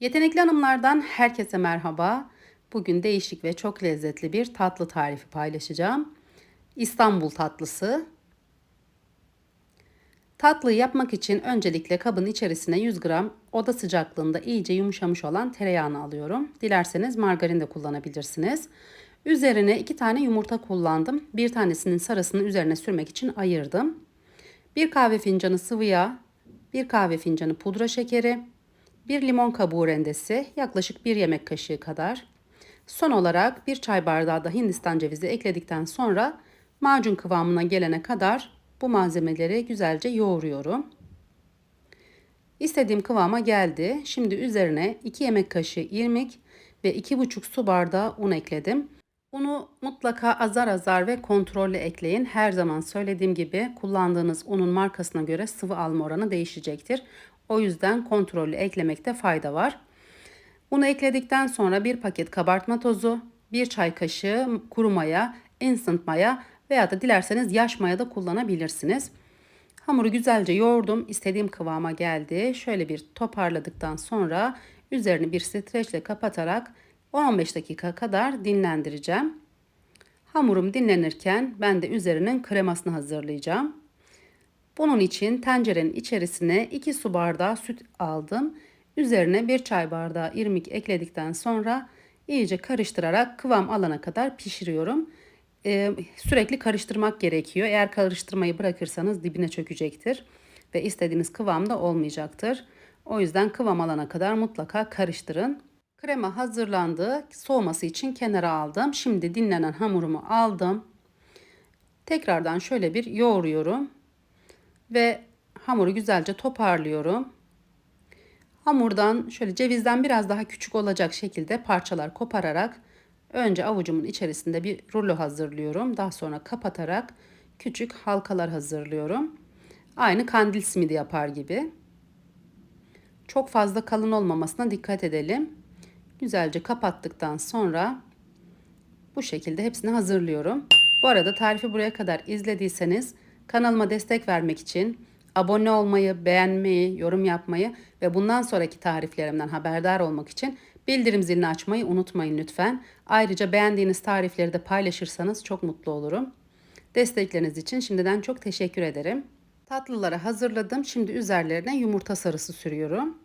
Yetenekli Hanımlardan herkese merhaba. Bugün değişik ve çok lezzetli bir tatlı tarifi paylaşacağım. İstanbul tatlısı. Tatlıyı yapmak için öncelikle kabın içerisine 100 gram oda sıcaklığında iyice yumuşamış olan tereyağını alıyorum. Dilerseniz margarin de kullanabilirsiniz. Üzerine 2 tane yumurta kullandım. Bir tanesinin sarısını üzerine sürmek için ayırdım. 1 kahve fincanı sıvı yağ, 1 kahve fincanı pudra şekeri, 1 limon kabuğu rendesi yaklaşık 1 yemek kaşığı kadar. Son olarak 1 çay bardağı da hindistan cevizi ekledikten sonra macun kıvamına gelene kadar bu malzemeleri güzelce yoğuruyorum. İstediğim kıvama geldi. Şimdi üzerine 2 yemek kaşığı irmik ve 2,5 su bardağı un ekledim. Unu mutlaka azar azar ve kontrollü ekleyin. Her zaman söylediğim gibi kullandığınız unun markasına göre sıvı alma oranı değişecektir. O yüzden kontrollü eklemekte fayda var. Unu ekledikten sonra bir paket kabartma tozu, bir çay kaşığı kuru maya, instant maya veya da dilerseniz yaş maya da kullanabilirsiniz. Hamuru güzelce yoğurdum. İstediğim kıvama geldi. Şöyle bir toparladıktan sonra üzerini bir streçle kapatarak 10-15 dakika kadar dinlendireceğim. Hamurum dinlenirken ben de üzerinin kremasını hazırlayacağım. Bunun için tencerenin içerisine 2 su bardağı süt aldım. Üzerine 1 çay bardağı irmik ekledikten sonra iyice karıştırarak kıvam alana kadar pişiriyorum. Ee, sürekli karıştırmak gerekiyor. Eğer karıştırmayı bırakırsanız dibine çökecektir ve istediğiniz kıvamda olmayacaktır. O yüzden kıvam alana kadar mutlaka karıştırın. Krema hazırlandı. Soğuması için kenara aldım. Şimdi dinlenen hamurumu aldım. Tekrardan şöyle bir yoğuruyorum. Ve hamuru güzelce toparlıyorum. Hamurdan şöyle cevizden biraz daha küçük olacak şekilde parçalar kopararak önce avucumun içerisinde bir rulo hazırlıyorum. Daha sonra kapatarak küçük halkalar hazırlıyorum. Aynı kandil simidi yapar gibi. Çok fazla kalın olmamasına dikkat edelim. Güzelce kapattıktan sonra bu şekilde hepsini hazırlıyorum. Bu arada tarifi buraya kadar izlediyseniz kanalıma destek vermek için abone olmayı, beğenmeyi, yorum yapmayı ve bundan sonraki tariflerimden haberdar olmak için bildirim zilini açmayı unutmayın lütfen. Ayrıca beğendiğiniz tarifleri de paylaşırsanız çok mutlu olurum. Destekleriniz için şimdiden çok teşekkür ederim. Tatlıları hazırladım. Şimdi üzerlerine yumurta sarısı sürüyorum.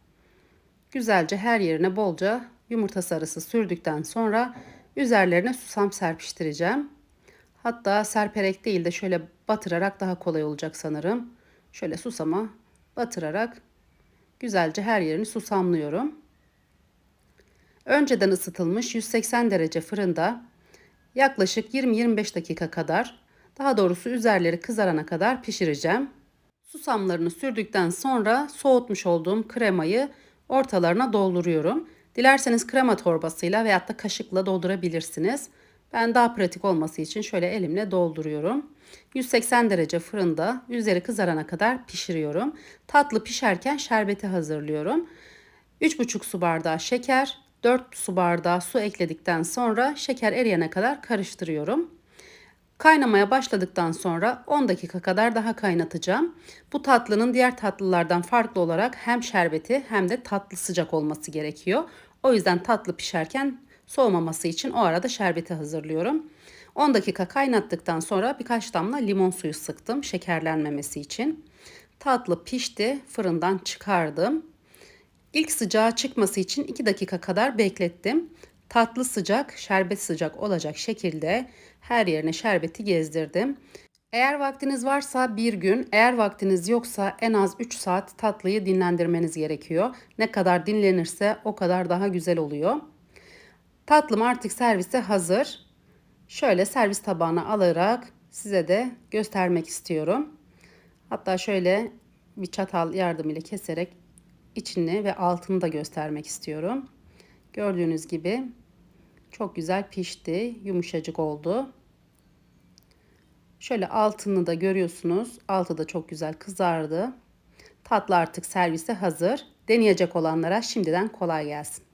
Güzelce her yerine bolca yumurta sarısı sürdükten sonra üzerlerine susam serpiştireceğim. Hatta serperek değil de şöyle batırarak daha kolay olacak sanırım. Şöyle susama batırarak güzelce her yerini susamlıyorum. Önceden ısıtılmış 180 derece fırında yaklaşık 20-25 dakika kadar daha doğrusu üzerleri kızarana kadar pişireceğim. Susamlarını sürdükten sonra soğutmuş olduğum kremayı ortalarına dolduruyorum. Dilerseniz krema torbasıyla veyahut da kaşıkla doldurabilirsiniz. Ben daha pratik olması için şöyle elimle dolduruyorum. 180 derece fırında üzeri kızarana kadar pişiriyorum. Tatlı pişerken şerbeti hazırlıyorum. 3,5 su bardağı şeker, 4 su bardağı su ekledikten sonra şeker eriyene kadar karıştırıyorum. Kaynamaya başladıktan sonra 10 dakika kadar daha kaynatacağım. Bu tatlının diğer tatlılardan farklı olarak hem şerbeti hem de tatlı sıcak olması gerekiyor. O yüzden tatlı pişerken soğumaması için o arada şerbeti hazırlıyorum. 10 dakika kaynattıktan sonra birkaç damla limon suyu sıktım şekerlenmemesi için. Tatlı pişti, fırından çıkardım. İlk sıcağı çıkması için 2 dakika kadar beklettim. Tatlı sıcak, şerbet sıcak olacak şekilde her yerine şerbeti gezdirdim. Eğer vaktiniz varsa bir gün, eğer vaktiniz yoksa en az 3 saat tatlıyı dinlendirmeniz gerekiyor. Ne kadar dinlenirse o kadar daha güzel oluyor. Tatlım artık servise hazır. Şöyle servis tabağına alarak size de göstermek istiyorum. Hatta şöyle bir çatal yardımıyla keserek içini ve altını da göstermek istiyorum. Gördüğünüz gibi çok güzel pişti, yumuşacık oldu. Şöyle altını da görüyorsunuz. Altı da çok güzel kızardı. Tatlı artık servise hazır. Deneyecek olanlara şimdiden kolay gelsin.